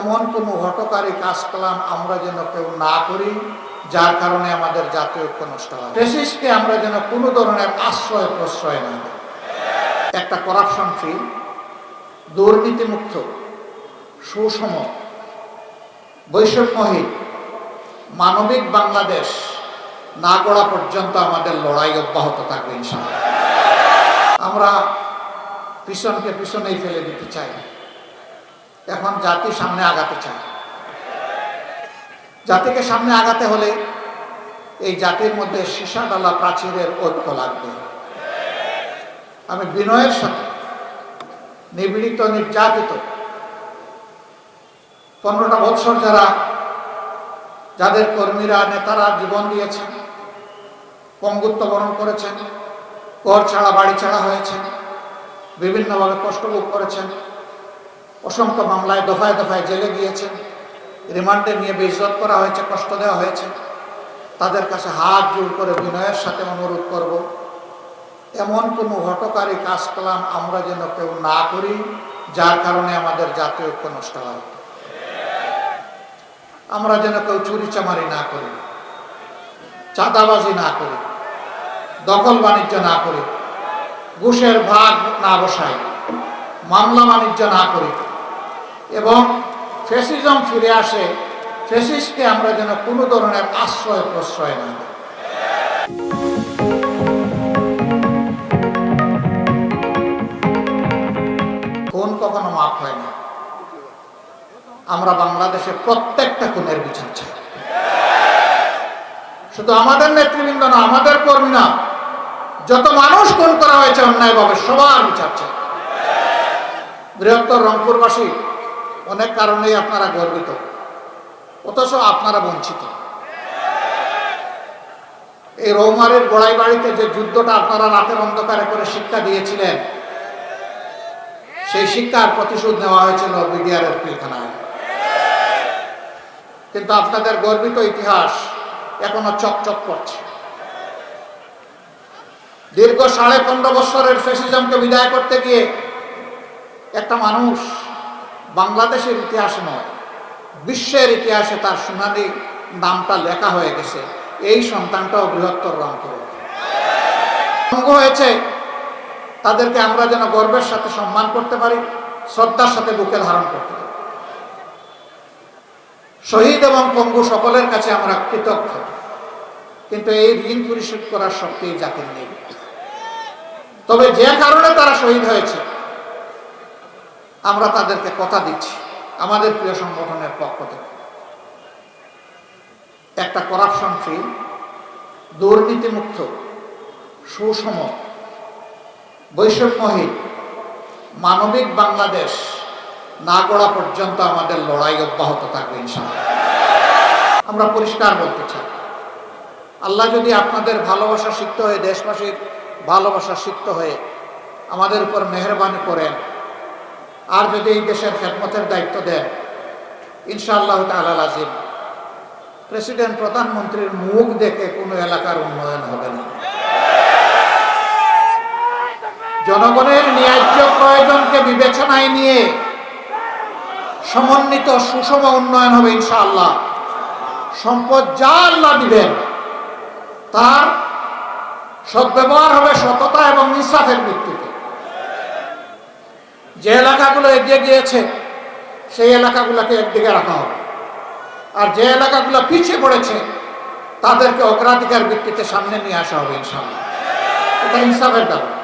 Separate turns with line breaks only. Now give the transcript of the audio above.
এমন কোনো হটকারী কাজকলাম আমরা যেন কেউ না করি, যার কারণে আমাদের জাতীয় ঐক্য নষ্ট হয়। ফেসিসকে আমরা যেন কোনো ধরনের আশ্রয় প্রশ্রয় না দিই। একটা করাপশন ফ্রি দুর্নীতিমুক্ত, সুষম, বৈষম্যহীন, মানবিক বাংলাদেশ না গড়া পর্যন্ত আমাদের লড়াই অব্যাহত থাকবে ইনশাআল্লাহ। আমরা পিছনকে পিছনেই ফেলে দিতে চাই। এখন জাতি সামনে আগাতে চায়। জাতিকে সামনে আগাতে হলে এই জাতির মধ্যে সীসাডালা প্রাচীরের ঐক্য লাগবে। আমি বিনয়ের সাথে নিবিড়িত নির্যাতিত পনেরোটা বৎসর যারা যাদের কর্মীরা, নেতারা জীবন দিয়েছেন পঙ্গুত্ব বরণ করেছেন, ঘর ছাড়া, বাড়ি ছাড়া হয়েছেন, বিভিন্নভাবে কষ্ট ভোগ করেছেন অসংখ্য মামলায় দফায় দফায় জেলে গিয়েছেন। রিমান্ডে নিয়ে বেইজ্জত করা হয়েছে, কষ্ট দেওয়া হয়েছে। তাদের কাছে হাত জোর করে বিনয়ের সাথে অনুরোধ করব, এমন কোনো হটকারী কাজকলাম আমরা যেন কেউ না করি, যার কারণে আমাদের জাতীয় ঐক্য নষ্ট হয়। আমরা যেন কেউ চুরি চামারি না করি, চাঁদাবাজি না করি, দখল বাণিজ্য না করি, ঘুষের ভাগ না বসাই, মামলা বাণিজ্য না করি এবং ফেসিজম ফিরে আসে ফেসিসকে আমরা যেন কোনো ধরনের আশ্রয় প্রশ্রয় না খুন কখনো মাফ হয় না। আমরা বাংলাদেশে প্রত্যেকটা খুনের বিচার চাই। শুধু আমাদের নেতৃবৃন্দ না, আমাদের কর্মী না, যত মানুষ খুন করা হয়েছে অন্যায়ভাবে সবার বিচার চাই। বৃহত্তর রংপুরবাসী অনেক কারণেই আপনারা গর্বিত। অথচ আপনারা বঞ্চিত। এই রৌমারের গোড়াই বাড়িতে যে যুদ্ধটা আপনারা রাতের অন্ধকারে করে শিক্ষা দিয়েছিলেন, সেই শিক্ষার প্রতিশোধ নেওয়া হয়েছিল বিডিআরের পিলখানায় কিন্তু আপনাদের গর্বিত ইতিহাস এখনও চকচক করছে। দীর্ঘ সাড়ে পনেরো বছরের ফেসিজমকে বিদায় করতে গিয়ে একটা মানুষ বাংলাদেশের ইতিহাসে নয়, বিশ্বের ইতিহাসে তার সোনালি নামটা লেখা হয়ে গেছে। এই সন্তানটাও বৃহত্তর রংপুর ভঙ্গ হয়েছে, তাদেরকে আমরা যেন গর্বের সাথে সম্মান করতে পারি, শ্রদ্ধার সাথে বুকে ধারণ করতে পারি। শহীদ এবং পঙ্গু সকলের কাছে আমরা কৃতজ্ঞ, কিন্তু এই ঋণ পরিশোধ করার শক্তি জাতির নেই। তবে যে কারণে তারা শহীদ হয়েছে আমরা তাদেরকে কথা দিচ্ছি, আমাদের প্রিয় সংগঠনের পক্ষ থেকে। একটা করাপশন ফ্রি দুর্নীতিমুক্ত, সুষম, বৈষম্যহীন, মানবিক বাংলাদেশ না গড়া পর্যন্ত আমাদের লড়াই অব্যাহত থাকবে ইনশাআল্লাহ। আমরা পরিষ্কার বলতে চাই, আল্লাহ যদি আপনাদের ভালোবাসা সিক্ত হয়ে দেশবাসীর ভালোবাসা সিক্ত হয়ে আমাদের উপর মেহরবানি করেন আর যদি এই দেশের খেদমতের দায়িত্ব দেন, ইনশাআল্লাহ তালাল আজিম প্রেসিডেন্ট, প্রধানমন্ত্রীর মুখ দেখে কোনো এলাকার উন্নয়ন হবে না। জনগণের ন্যায্য প্রয়োজনকে বিবেচনায় নিয়ে সমন্বিত সুষম উন্নয়ন হবে ইনশাআল্লাহ। সম্পদ যা আল্লাহ দিবেন, তার সদ্ব্যবহার হবে সততা এবং ইনসাফের ভিত্তিতে। যে এলাকাগুলো এগিয়ে গিয়েছে, সেই এলাকাগুলোকে একদিকে রাখা হবে। আর যে এলাকাগুলো পিছিয়ে পড়েছে, তাদেরকে অগ্রাধিকার ভিত্তিতে সামনে নিয়ে আসা হবে ইনশাল্লাহ এটা ইনসাফের ব্যাপার।